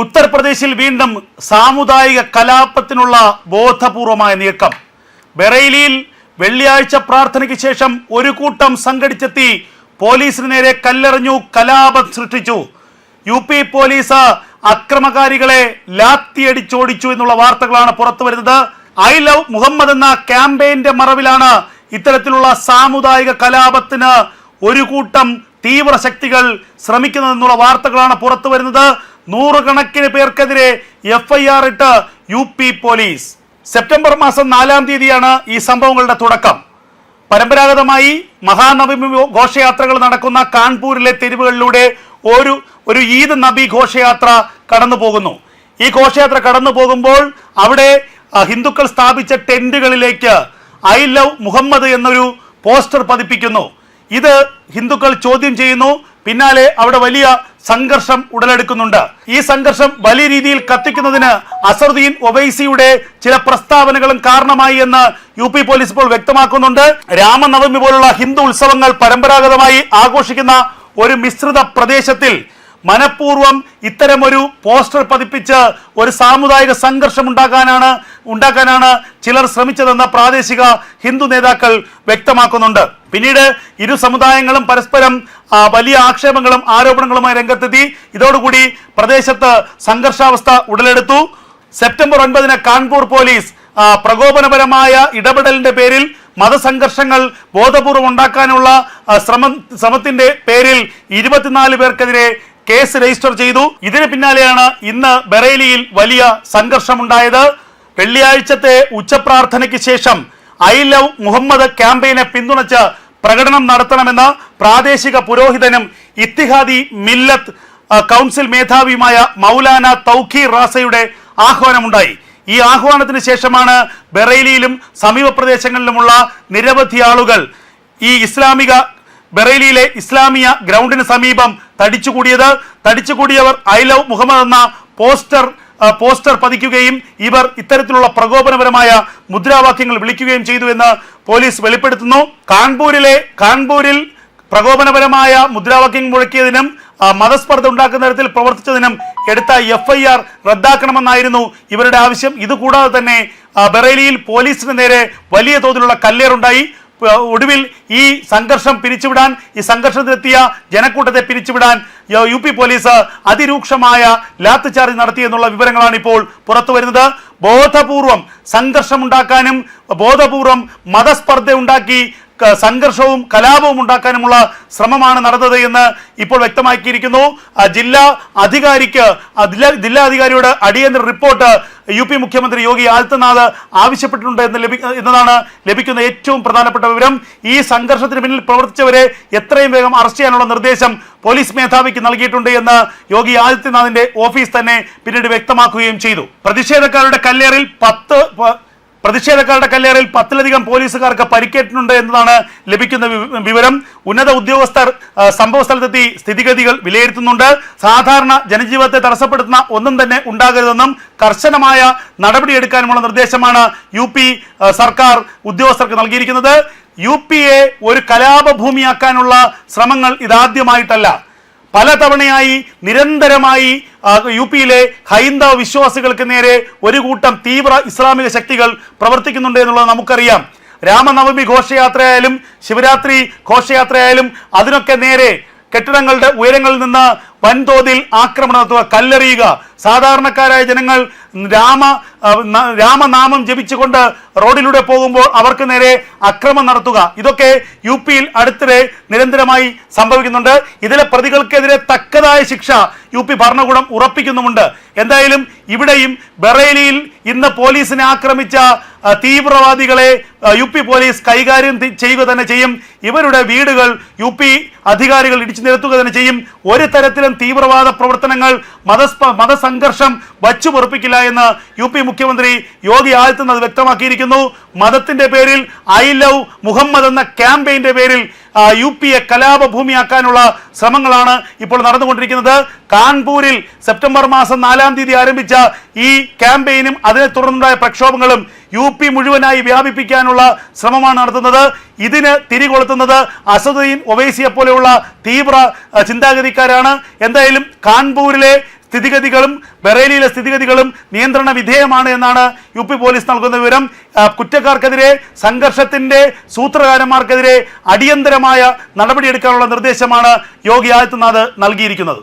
ഉത്തർപ്രദേശിൽ വീണ്ടും സാമുദായിക കലാപത്തിനുള്ള ബോധപൂർവമായ നീക്കം. ബറേലിയിൽ വെള്ളിയാഴ്ച പ്രാർത്ഥനയ്ക്ക് ശേഷം ഒരു കൂട്ടം സംഘടിച്ചെത്തി പോലീസിന് നേരെ കല്ലെറിഞ്ഞു കലാപം സൃഷ്ടിച്ചു. യു പി പോലീസ് അക്രമകാരികളെ ലാത്തിയടിച്ചോടിച്ചു എന്നുള്ള വാർത്തകളാണ് പുറത്തു വരുന്നത്. ഐ ലവ് മുഹമ്മദ് എന്ന ക്യാമ്പയിന്റെ മറവിലാണ് ഇത്തരത്തിലുള്ള സാമുദായിക കലാപത്തിന് ഒരു കൂട്ടം തീവ്രശക്തികൾ ശ്രമിക്കുന്നതെന്നുള്ള വാർത്തകളാണ് പുറത്തു വരുന്നത്. നൂറുകണക്കിന് പേർക്കെതിരെ എഫ് ഐ ആർ ഇട്ട് യു പി പോലീസ്. സെപ്റ്റംബർ മാസം നാലാം തീയതിയാണ് ഈ സംഭവങ്ങളുടെ തുടക്കം. പരമ്പരാഗതമായി മഹാനവമി ഘോഷയാത്രകൾ നടക്കുന്ന കാൺപൂരിലെ തെരുവുകളിലൂടെ ഒരു ഒരു ഈദ് നബി ഘോഷയാത്ര കടന്നു പോകുന്നു ഈ ഘോഷയാത്ര കടന്നു പോകുമ്പോൾ അവിടെ ഹിന്ദുക്കൾ സ്ഥാപിച്ച ടെന്റുകളിലേക്ക് ഐ ലവ് മുഹമ്മദ് എന്നൊരു പോസ്റ്റർ പതിപ്പിക്കുന്നു. ഇത് ഹിന്ദുക്കൾ ചോദ്യം ചെയ്യുന്നു പിന്നാലെ അവിടെ വലിയ സംഘർഷം ഉടലെടുക്കുന്നുണ്ട്. ഈ സംഘർഷം വലിയ രീതിയിൽ കത്തിക്കുന്നതിന് അസറുദ്ദീൻ ഒവൈസിയുടെ ചില പ്രസ്താവനകളും കാരണമായി എന്ന് യു പി പോലീസ് ഇപ്പോൾ വ്യക്തമാക്കുന്നുണ്ട്. രാമനവമി പോലുള്ള ഹിന്ദു ഉത്സവങ്ങൾ പരമ്പരാഗതമായി ആഘോഷിക്കുന്ന ഒരു മിശ്രിത പ്രദേശത്തിൽ മനഃപൂർവം ഇത്തരമൊരു പോസ്റ്റർ പതിപ്പിച്ച് ഒരു സാമുദായിക സംഘർഷം ഉണ്ടാക്കാനാണ് ഉണ്ടാക്കാനാണ് ചിലർ ശ്രമിച്ചതെന്ന് പ്രാദേശിക ഹിന്ദു നേതാക്കൾ വ്യക്തമാക്കുന്നുണ്ട്. പിന്നീട് ഇരു സമുദായങ്ങളും പരസ്പരം വലിയ ആക്ഷേപങ്ങളും ആരോപണങ്ങളുമായി രംഗത്തെത്തി. ഇതോടുകൂടി പ്രദേശത്ത് സംഘർഷാവസ്ഥ ഉടലെടുത്തു. സെപ്റ്റംബർ ഒൻപതിന് കാൺപൂർ പോലീസ് പ്രകോപനപരമായ ഇടപെടലിന്റെ പേരിൽ മതസംഘർഷങ്ങൾ ബോധപൂർവം ഉണ്ടാക്കാനുള്ള ശ്രമം ശ്രമത്തിന്റെ പേരിൽ ഇരുപത്തിനാല് പേർക്കെതിരെ കേസ് രജിസ്റ്റർ ചെയ്തു. ഇതിന് പിന്നാലെയാണ് ഇന്ന് ബറേലിയിൽ വലിയ സംഘർഷമുണ്ടായത്. വെള്ളിയാഴ്ചത്തെ ഉച്ചപ്രാർത്ഥനയ്ക്ക് ശേഷം ഐ ലവ് മുഹമ്മദ് ക്യാമ്പയിനെ പിന്തുണച്ച് പ്രകടനം നടത്തണമെന്ന് പ്രാദേശിക പുരോഹിതനും ഇത്തിഹാദി മില്ലത്ത് കൗൺസിൽ മേധാവിയുമായ മൗലാന തൗഖീർ റാസയുടെ ആഹ്വാനമുണ്ടായി. ഈ ആഹ്വാനത്തിന് ശേഷമാണ് ബറേലിയിലും സമീപ പ്രദേശങ്ങളിലുമുള്ള നിരവധി ആളുകൾ ഈ ഇസ്ലാമിക ബറേലിയിലെ ഇസ്ലാമിയ ഗ്രൗണ്ടിന് സമീപം തടിച്ചുകൂടിയത്. തടിച്ചുകൂടിയവർ ഐ ലവ് മുഹമ്മദ് എന്ന പോസ്റ്റർ പോസ്റ്റർ പതിക്കുകയും ഇവർ ഇത്തരത്തിലുള്ള പ്രകോപനപരമായ മുദ്രാവാക്യങ്ങൾ വിളിക്കുകയും ചെയ്തു എന്ന് പോലീസ് വെളിപ്പെടുത്തുന്നു. കാൺപൂരിലെ കാൺപൂരിൽ പ്രകോപനപരമായ മുദ്രാവാക്യം മുഴക്കിയതിനും മതസ്പർദ്ധ ഉണ്ടാക്കുന്ന തരത്തിൽ പ്രവർത്തിച്ചതിനും എടുത്ത എഫ് ഐ ആർ റദ്ദാക്കണമെന്നായിരുന്നു ഇവരുടെ ആവശ്യം. ഇതുകൂടാതെ തന്നെ ബറേലിയിൽ പോലീസിന് നേരെ വലിയ തോതിലുള്ള കല്ലേറുണ്ടായി. ഒടുവിൽ ഈ സംഘർഷം പിരിച്ചുവിടാൻ ഈ സംഘർഷത്തിലെത്തിയ ജനക്കൂട്ടത്തെ പിരിച്ചുവിടാൻ യ- പി പോലീസ് അതിരൂക്ഷമായ ലാത്ത് ചാർജ് നടത്തി എന്നുള്ള വിവരങ്ങളാണ് ഇപ്പോൾ പുറത്തു വരുന്നത്. ബോധപൂർവം സംഘർഷം ഉണ്ടാക്കാനും ബോധപൂർവം മതസ്പർദ്ധ ഉണ്ടാക്കി സംഘർഷവും കലാപവും ഉണ്ടാക്കാനുമുള്ള ശ്രമമാണ് നടന്നത് എന്ന് ഇപ്പോൾ വ്യക്തമാക്കിയിരിക്കുന്നു. ജില്ലാ അധികാരിക്ക് ജില്ലാ അധികാരിയുടെ അടിയന്തര റിപ്പോർട്ട് യു പി മുഖ്യമന്ത്രി യോഗി ആദിത്യനാഥ് ആവശ്യപ്പെട്ടിട്ടുണ്ട് എന്ന് ലഭി എന്നതാണ് ലഭിക്കുന്ന ഏറ്റവും പ്രധാനപ്പെട്ട വിവരം. ഈ സംഘർഷത്തിന് പിന്നിൽ പ്രവർത്തിച്ചവരെ എത്രയും വേഗം അറസ്റ്റ് ചെയ്യാനുള്ള നിർദ്ദേശം പോലീസ് മേധാവിക്ക് നൽകിയിട്ടുണ്ട് എന്ന് യോഗി ആദിത്യനാഥിന്റെ ഓഫീസ് തന്നെ പിന്നീട് വ്യക്തമാക്കുകയും ചെയ്തു. പ്രതിഷേധക്കാരുടെ കല്ലേറിൽ പത്ത് പ്രതിഷേധക്കാരുടെ കല്ലേറിൽ പത്തിലധികം പോലീസുകാർക്ക് പരിക്കേറ്റിട്ടുണ്ട് എന്നതാണ് ലഭിക്കുന്ന വിവരം. ഉന്നത ഉദ്യോഗസ്ഥർ സംഭവ സ്ഥലത്തെത്തി സ്ഥിതിഗതികൾ വിലയിരുത്തുന്നുണ്ട്. സാധാരണ ജനജീവിതത്തെ തടസ്സപ്പെടുത്തുന്ന ഒന്നും തന്നെ ഉണ്ടാകരുതെന്നും കർശനമായ നടപടിയെടുക്കാനുമുള്ള നിർദ്ദേശമാണ് യു സർക്കാർ ഉദ്യോഗസ്ഥർക്ക് നൽകിയിരിക്കുന്നത്. യു പി എ ഒരു കലാപഭൂമിയാക്കാനുള്ള ശ്രമങ്ങൾ ഇതാദ്യമായിട്ടല്ല. പലതവണയായി നിരന്തരമായി യു പിയിലെ ഹൈന്ദവ വിശ്വാസികൾക്ക് നേരെ ഒരു കൂട്ടം തീവ്ര ഇസ്ലാമിക ശക്തികൾ പ്രവർത്തിക്കുന്നുണ്ട് എന്നുള്ളത് നമുക്കറിയാം. രാമനവമി ഘോഷയാത്രയായാലും ശിവരാത്രി ഘോഷയാത്രയായാലും അതിനൊക്കെ നേരെ കെട്ടിടങ്ങളുടെ ഉയരങ്ങളിൽ നിന്ന് വൻതോതിൽ ആക്രമണം നടത്തുക കല്ലെറിയുക. സാധാരണക്കാരായ ജനങ്ങൾ രാമ രാമനാമം ജപിച്ചുകൊണ്ട് റോഡിലൂടെ പോകുമ്പോൾ അവർക്ക് നേരെ അക്രമം നടത്തുക. ഇതൊക്കെ യു പിയിൽ അടുത്തിടെ നിരന്തരമായി സംഭവിക്കുന്നുണ്ട്. ഇതിലെ പ്രതികൾക്കെതിരെ തക്കതായ ശിക്ഷ യു പി ഭരണകൂടം ഉറപ്പിക്കുന്നുമുണ്ട്. എന്തായാലും ഇവിടെയും ബറേലിയിൽ ഇന്ന് പോലീസിനെ ആക്രമിച്ച തീവ്രവാദികളെ യു പി പോലീസ് കൈകാര്യം ചെയ്യുക തന്നെ ചെയ്യും. ഇവരുടെ വീടുകൾ യു പി അധികാരികൾ ഇടിച്ചു നിരത്തുക തന്നെ ചെയ്യും. ഒരു തരത്തിലും തീവ്രവാദ പ്രവർത്തനങ്ങൾ മതസ്പ മതസംഘർഷം വച്ചു പൊറപ്പിക്കില്ല എന്ന് യു പി മുഖ്യമന്ത്രി യോഗി ആദിത്യനാഥ് വ്യക്തമാക്കിയിരിക്കുന്നു. മതത്തിന്റെ പേരിൽ ഐ ലവ് മുഹമ്മദ് എന്ന ക്യാമ്പയിന്റെ പേരിൽ യു പിയെ കലാപഭൂമിയാക്കാനുള്ള ശ്രമങ്ങളാണ് ഇപ്പോൾ നടന്നുകൊണ്ടിരിക്കുന്നത്. കാൺപൂരിൽ സെപ്റ്റംബർ മാസം നാലാം തീയതി ആരംഭിച്ച ഈ ക്യാമ്പയിനും അതിനെ തുടർന്നുണ്ടായ പ്രക്ഷോഭങ്ങളും യു പി മുഴുവനായി വ്യാപിപ്പിക്കാനുള്ള ശ്രമമാണ് നടത്തുന്നത്. ഇതിന് തിരികൊളുത്തുന്നത് അസദുദ്ദീൻ ഒവൈസിയെ പോലെയുള്ള തീവ്ര ചിന്താഗതിക്കാരാണ്. എന്തായാലും കാൺപൂരിലെ സ്ഥിതിഗതികളും ബറേലിയിലെ സ്ഥിതിഗതികളും നിയന്ത്രണ വിധേയമാണ് എന്നാണ് യു പി പോലീസ് നൽകുന്ന വിവരം. കുറ്റക്കാർക്കെതിരെ സംഘർഷത്തിന്റെ സൂത്രകാരന്മാർക്കെതിരെ അടിയന്തരമായ നടപടിയെടുക്കാനുള്ള നിർദ്ദേശമാണ് യോഗി ആദിത്യനാഥ് നൽകിയിരിക്കുന്നത്.